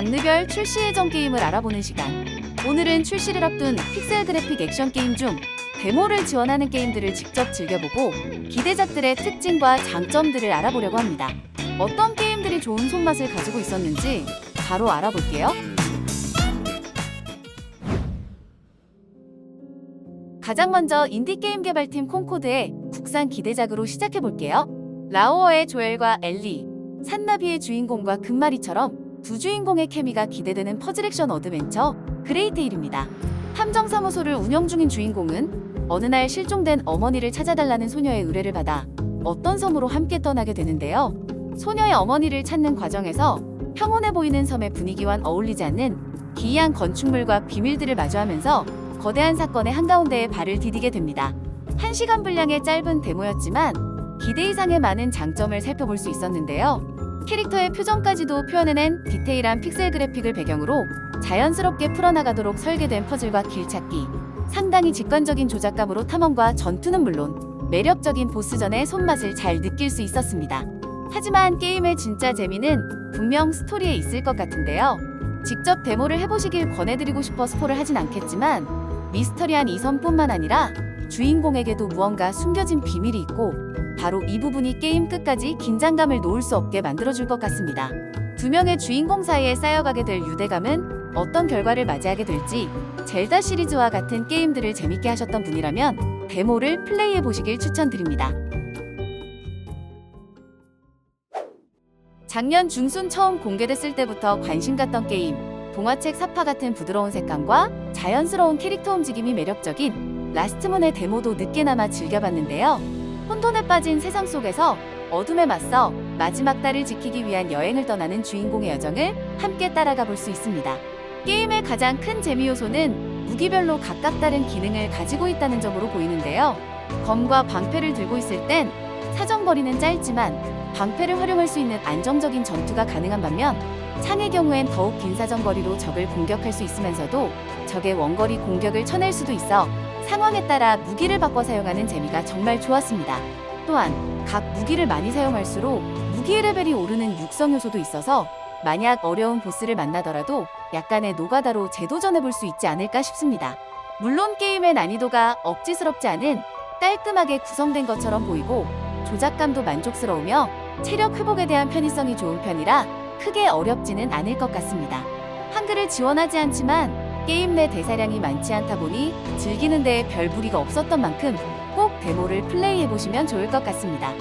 장르별 출시 예정 게임을 알아보는 시간. 오늘은 출시를 앞둔 픽셀 그래픽 액션 게임 중 데모를 지원하는 게임들을 직접 즐겨보고 기대작들의 특징과 장점들을 알아보려고 합니다. 어떤 게임들이 좋은 손맛을 가지고 있었는지 바로 알아볼게요. 가장 먼저 인디게임 개발팀 콩코드의 국산 기대작으로 시작해볼게요. 라오어의 조엘과 엘리, 산나비의 주인공과 금마리처럼 두 주인공의 케미가 기대되는 퍼즐 액션 어드벤처 그레이테일입니다. 함정사무소를 운영 중인 주인공은 어느 날 실종된 어머니를 찾아달라는 소녀의 의뢰를 받아 어떤 섬으로 함께 떠나게 되는데요. 소녀의 어머니를 찾는 과정에서 평온해 보이는 섬의 분위기와는 어울리지 않는 기이한 건축물과 비밀들을 마주하면서 거대한 사건의 한가운데에 발을 디디게 됩니다. 1시간 분량의 짧은 데모였지만 기대 이상의 많은 장점을 살펴볼 수 있었는데요. 캐릭터의 표정까지도 표현해낸 디테일한 픽셀 그래픽을 배경으로 자연스럽게 풀어나가도록 설계된 퍼즐과 길찾기, 상당히 직관적인 조작감으로 탐험과 전투는 물론 매력적인 보스전의 손맛을 잘 느낄 수 있었습니다. 하지만 게임의 진짜 재미는 분명 스토리에 있을 것 같은데요. 직접 데모를 해보시길 권해드리고 싶어 스포를 하진 않겠지만 미스터리한 이 섬뿐만 아니라 주인공에게도 무언가 숨겨진 비밀이 있고 바로 이 부분이 게임 끝까지 긴장감을 놓을 수 없게 만들어줄 것 같습니다. 두 명의 주인공 사이에 쌓여가게 될 유대감은 어떤 결과를 맞이하게 될지 젤다 시리즈와 같은 게임들을 재밌게 하셨던 분이라면 데모를 플레이해 보시길 추천드립니다. 작년 중순 처음 공개됐을 때부터 관심 갔던 게임 동화책 사파 같은 부드러운 색감과 자연스러운 캐릭터 움직임이 매력적인 라스트문의 데모도 늦게나마 즐겨봤는데요. 혼돈에 빠진 세상 속에서 어둠에 맞서 마지막 달을 지키기 위한 여행을 떠나는 주인공의 여정을 함께 따라가 볼 수 있습니다. 게임의 가장 큰 재미 요소는 무기별로 각각 다른 기능을 가지고 있다는 점으로 보이는데요. 검과 방패를 들고 있을 땐 사정거리는 짧지만 방패를 활용할 수 있는 안정적인 전투가 가능한 반면 창의 경우엔 더욱 긴 사정거리로 적을 공격할 수 있으면서도 적의 원거리 공격을 쳐낼 수도 있어 상황에 따라 무기를 바꿔 사용하는 재미가 정말 좋았습니다. 또한 각 무기를 많이 사용할수록 무기의 레벨이 오르는 육성 요소도 있어서 만약 어려운 보스를 만나더라도 약간의 노가다로 재도전해 볼 수 있지 않을까 싶습니다. 물론 게임의 난이도가 억지스럽지 않은 깔끔하게 구성된 것처럼 보이고 조작감도 만족스러우며 체력 회복에 대한 편의성이 좋은 편이라 크게 어렵지는 않을 것 같습니다. 한글을 지원하지 않지만 게임 내 대사량이 많지 않다 보니 즐기는 데에 별 무리가 없었던 만큼 꼭 데모를 플레이해 보시면 좋을 것 같습니다.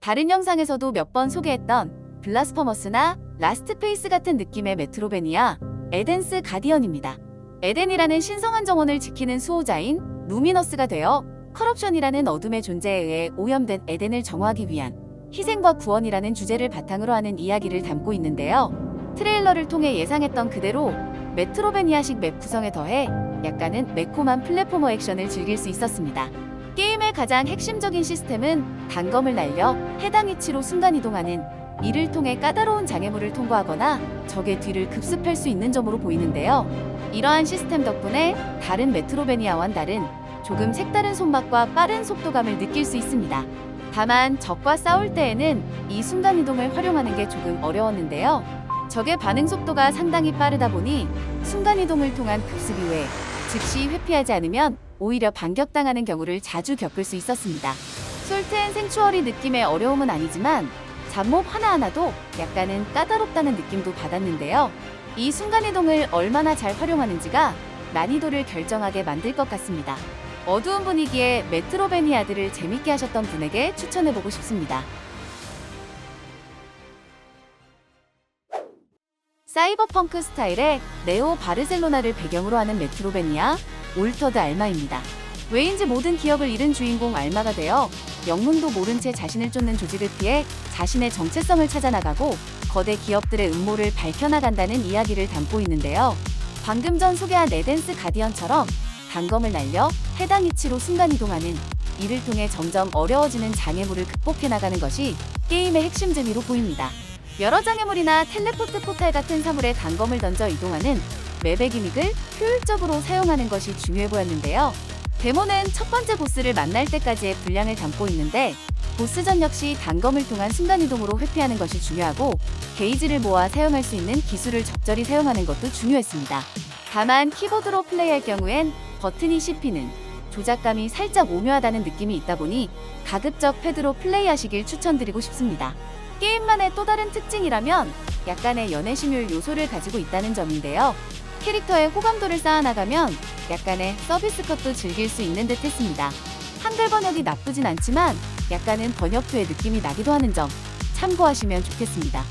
다른 영상에서도 몇 번 소개했던 블라스퍼머스나 라스트 페이스 같은 느낌의 메트로베니아 에덴스 가디언입니다. 에덴이라는 신성한 정원을 지키는 수호자인 루미너스가 되어 커럽션이라는 어둠의 존재에 의해 오염된 에덴을 정화하기 위한 희생과 구원이라는 주제를 바탕으로 하는 이야기를 담고 있는데요. 트레일러를 통해 예상했던 그대로 메트로베니아식 맵 구성에 더해 약간은 매콤한 플랫포머 액션을 즐길 수 있었습니다. 게임의 가장 핵심적인 시스템은 단검을 날려 해당 위치로 순간이동하는 이를 통해 까다로운 장애물을 통과하거나 적의 뒤를 급습할 수 있는 점으로 보이는데요. 이러한 시스템 덕분에 다른 메트로베니아와는 다른 조금 색다른 손맛과 빠른 속도감을 느낄 수 있습니다. 다만 적과 싸울 때에는 이 순간 이동을 활용하는 게 조금 어려웠는데요. 적의 반응 속도가 상당히 빠르다 보니 순간 이동을 통한 급습 이후에 즉시 회피하지 않으면 오히려 반격당하는 경우를 자주 겪을 수 있었습니다. 솔트앤 생추어리 느낌의 어려움은 아니지만 잡몹 하나하나도 약간은 까다롭다는 느낌도 받았는데요. 이 순간이동을 얼마나 잘 활용하는지가 난이도를 결정하게 만들 것 같습니다. 어두운 분위기에 메트로베니아드를 재밌게 하셨던 분에게 추천해보고 싶습니다. 사이버펑크 스타일의 네오 바르셀로나를 배경으로 하는 메트로베니아 올터드 알마입니다. 왜인지 모든 기억을 잃은 주인공 알마가 되어 영문도 모른 채 자신을 쫓는 조직을 피해 자신의 정체성을 찾아나가고 거대 기업들의 음모를 밝혀나간다는 이야기를 담고 있는데요. 방금 전 소개한 에덴스 가디언처럼 단검을 날려 해당 위치로 순간이동하는 이를 통해 점점 어려워지는 장애물을 극복해 나가는 것이 게임의 핵심 재미로 보입니다. 여러 장애물이나 텔레포트 포탈 같은 사물에 단검을 던져 이동하는 맵의 기믹을 효율적으로 사용하는 것이 중요해 보였는데요. 데모는 첫 번째 보스를 만날 때까지의 분량을 담고 있는데 보스전 역시 단검을 통한 순간이동으로 회피하는 것이 중요하고 게이지를 모아 사용할 수 있는 기술을 적절히 사용하는 것도 중요했습니다. 다만 키보드로 플레이할 경우엔 버튼이 씹히는 조작감이 살짝 오묘하다는 느낌이 있다 보니 가급적 패드로 플레이하시길 추천드리고 싶습니다. 게임만의 또 다른 특징이라면 약간의 연애심율 요소를 가지고 있다는 점인데요. 캐릭터의 호감도를 쌓아나가면 약간의 서비스 컷도 즐길 수 있는 듯 했습니다. 한글 번역이 나쁘진 않지만 약간은 번역투의 느낌이 나기도 하는 점 참고하시면 좋겠습니다.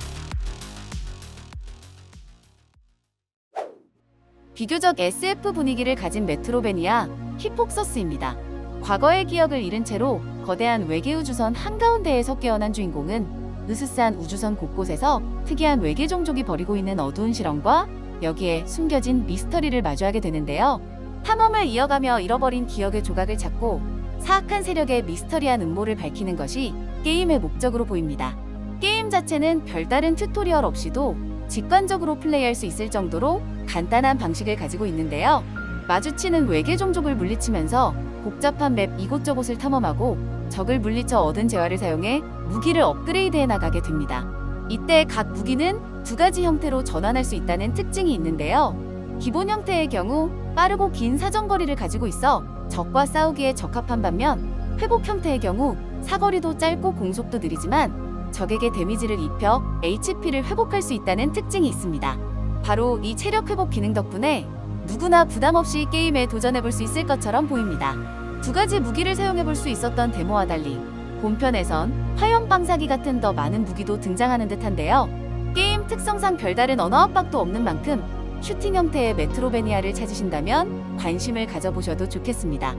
비교적 SF 분위기를 가진 메트로베니아 히폭서스입니다. 과거의 기억을 잃은 채로 거대한 외계 우주선 한가운데에서 깨어난 주인공은 으스스한 우주선 곳곳에서 특이한 외계 종족이 벌이고 있는 어두운 실험과 여기에 숨겨진 미스터리를 마주하게 되는데요. 탐험을 이어가며 잃어버린 기억의 조각을 찾고 사악한 세력의 미스터리한 음모를 밝히는 것이 게임의 목적으로 보입니다. 게임 자체는 별다른 튜토리얼 없이도 직관적으로 플레이할 수 있을 정도로 간단한 방식을 가지고 있는데요. 마주치는 외계 종족을 물리치면서 복잡한 맵 이곳저곳을 탐험하고 적을 물리쳐 얻은 재화를 사용해 무기를 업그레이드해 나가게 됩니다. 이때 각 무기는 두 가지 형태로 전환할 수 있다는 특징이 있는데요. 기본 형태의 경우 빠르고 긴 사정거리를 가지고 있어 적과 싸우기에 적합한 반면 회복 형태의 경우 사거리도 짧고 공속도 느리지만 적에게 데미지를 입혀 HP를 회복할 수 있다는 특징이 있습니다. 바로 이 체력 회복 기능 덕분에 누구나 부담 없이 게임에 도전해 볼 수 있을 것처럼 보입니다. 두 가지 무기를 사용해 볼 수 있었던 데모와 달리 본편에선 화염 방사기 같은 더 많은 무기도 등장하는 듯한데요. 게임 특성상 별다른 언어 압박도 없는 만큼 슈팅 형태의 메트로베니아를 찾으신다면 관심을 가져보셔도 좋겠습니다.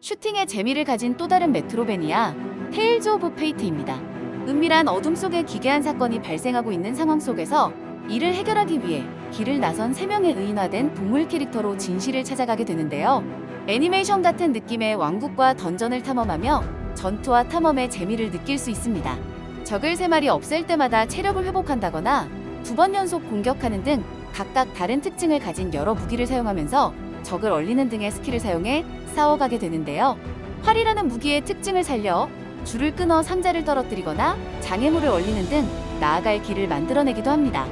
슈팅의 재미를 가진 또 다른 메트로베니아 테일즈 오브 페이트입니다. 은밀한 어둠 속에 기괴한 사건이 발생하고 있는 상황 속에서 이를 해결하기 위해 길을 나선 3명의 의인화된 동물 캐릭터로 진실을 찾아가게 되는데요. 애니메이션 같은 느낌의 왕국과 던전을 탐험하며 전투와 탐험의 재미를 느낄 수 있습니다. 적을 3마리 없앨 때마다 체력을 회복한다거나 두 번 연속 공격하는 등 각각 다른 특징을 가진 여러 무기를 사용하면서 적을 얼리는 등의 스킬을 사용해 싸워가게 되는데요. 활이라는 무기의 특징을 살려 줄을 끊어 상자를 떨어뜨리거나 장애물을 얼리는 등 나아갈 길을 만들어내기도 합니다.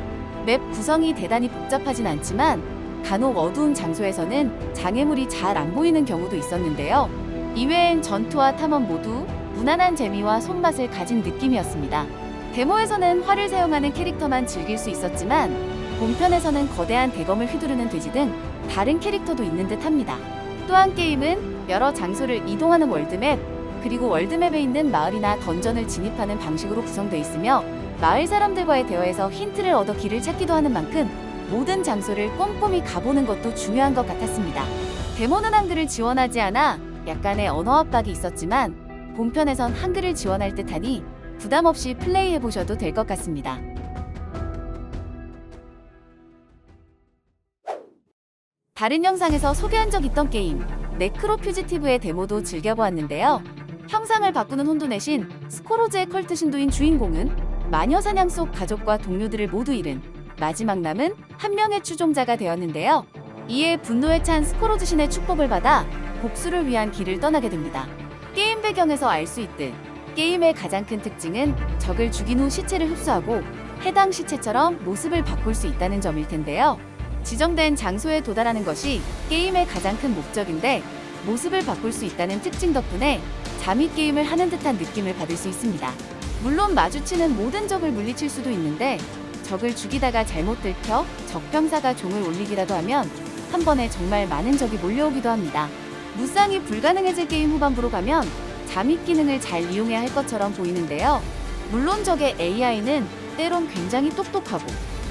맵 구성이 대단히 복잡하진 않지만 간혹 어두운 장소에서는 장애물이 잘 안 보이는 경우도 있었는데요. 이외엔 전투와 탐험 모두 무난한 재미와 손맛을 가진 느낌이었습니다. 데모에서는 활을 사용하는 캐릭터만 즐길 수 있었지만 본편에서는 거대한 대검을 휘두르는 돼지 등 다른 캐릭터도 있는 듯 합니다. 또한 게임은 여러 장소를 이동하는 월드맵 그리고 월드맵에 있는 마을이나 던전을 진입하는 방식으로 구성되어 있으며 마을 사람들과의 대화에서 힌트를 얻어 길을 찾기도 하는 만큼 모든 장소를 꼼꼼히 가보는 것도 중요한 것 같았습니다. 데모는 한글을 지원하지 않아 약간의 언어 압박이 있었지만 본편에선 한글을 지원할 듯하니 부담 없이 플레이해 보셔도 될 것 같습니다. 다른 영상에서 소개한 적 있던 게임 네크로 퓨지티브의 데모도 즐겨보았는데요. 형상을 바꾸는 혼돈의신 스코로즈의 컬트 신도인 주인공은 마녀 사냥 속 가족과 동료들을 모두 잃은 마지막 남은 한 명의 추종자가 되었는데요. 이에 분노에 찬 스코로즈 신의 축복을 받아 복수를 위한 길을 떠나게 됩니다. 게임 배경에서 알 수 있듯 게임의 가장 큰 특징은 적을 죽인 후 시체를 흡수하고 해당 시체처럼 모습을 바꿀 수 있다는 점일 텐데요. 지정된 장소에 도달하는 것이 게임의 가장 큰 목적인데 모습을 바꿀 수 있다는 특징 덕분에 잠입 게임을 하는 듯한 느낌을 받을 수 있습니다. 물론 마주치는 모든 적을 물리칠 수도 있는데 적을 죽이다가 잘못 들켜 적병사가 종을 올리기라도 하면 한 번에 정말 많은 적이 몰려오기도 합니다. 무쌍이 불가능해질 게임 후반부로 가면 잠입 기능을 잘 이용해야 할 것처럼 보이는데요. 물론 적의 AI는 때론 굉장히 똑똑하고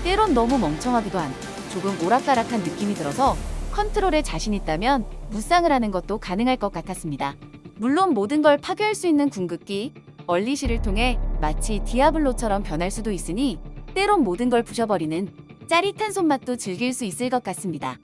때론 너무 멍청하기도 한 조금 오락가락한 느낌이 들어서 컨트롤에 자신 있다면 무쌍을 하는 것도 가능할 것 같았습니다. 물론 모든 걸 파괴할 수 있는 궁극기 얼리시를 통해 마치 디아블로처럼 변할 수도 있으니 때론 모든 걸 부셔버리는 짜릿한 손맛도 즐길 수 있을 것 같습니다.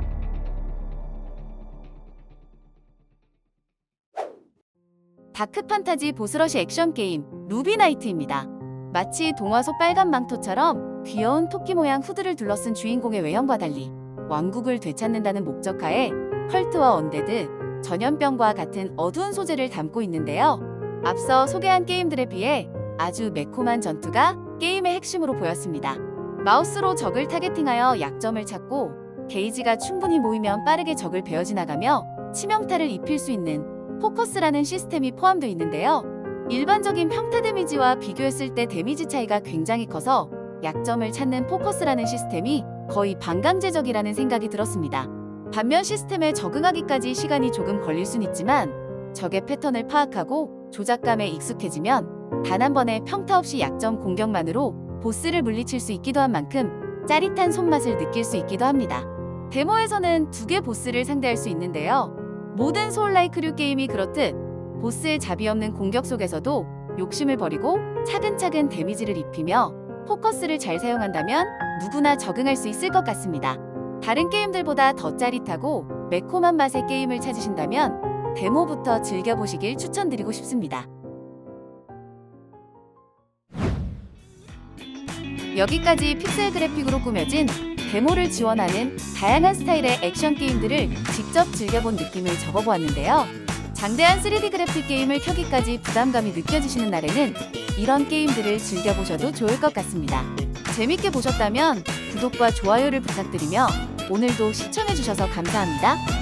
다크 판타지 보스러시 액션 게임 루비나이트입니다. 마치 동화 속 빨간 망토처럼 귀여운 토끼 모양 후드를 둘러쓴 주인공의 외형과 달리 왕국을 되찾는다는 목적하에 컬트와 언데드, 전염병과 같은 어두운 소재를 담고 있는데요. 앞서 소개한 게임들에 비해 아주 매콤한 전투가 게임의 핵심으로 보였습니다. 마우스로 적을 타겟팅하여 약점을 찾고 게이지가 충분히 모이면 빠르게 적을 베어 지나가며 치명타를 입힐 수 있는 포커스라는 시스템이 포함되어 있는데요. 일반적인 평타 데미지와 비교했을 때 데미지 차이가 굉장히 커서 약점을 찾는 포커스라는 시스템이 거의 반강제적이라는 생각이 들었습니다. 반면 시스템에 적응하기까지 시간이 조금 걸릴 순 있지만 적의 패턴을 파악하고 조작감에 익숙해지면 단 한 번의 평타 없이 약점 공격만으로 보스를 물리칠 수 있기도 한 만큼 짜릿한 손맛을 느낄 수 있기도 합니다. 데모에서는 두 개 보스를 상대할 수 있는데요. 모든 소울라이크류 게임이 그렇듯 보스의 자비 없는 공격 속에서도 욕심을 버리고 차근차근 데미지를 입히며 포커스를 잘 사용한다면 누구나 적응할 수 있을 것 같습니다. 다른 게임들보다 더 짜릿하고 매콤한 맛의 게임을 찾으신다면 데모부터 즐겨보시길 추천드리고 싶습니다. 여기까지 픽셀 그래픽으로 꾸며진 데모를 지원하는 다양한 스타일의 액션 게임들을 직접 즐겨본 느낌을 적어보았는데요. 장대한 3D 그래픽 게임을 켜기까지 부담감이 느껴지시는 날에는 이런 게임들을 즐겨보셔도 좋을 것 같습니다. 재밌게 보셨다면 구독과 좋아요를 부탁드리며 오늘도 시청해주셔서 감사합니다.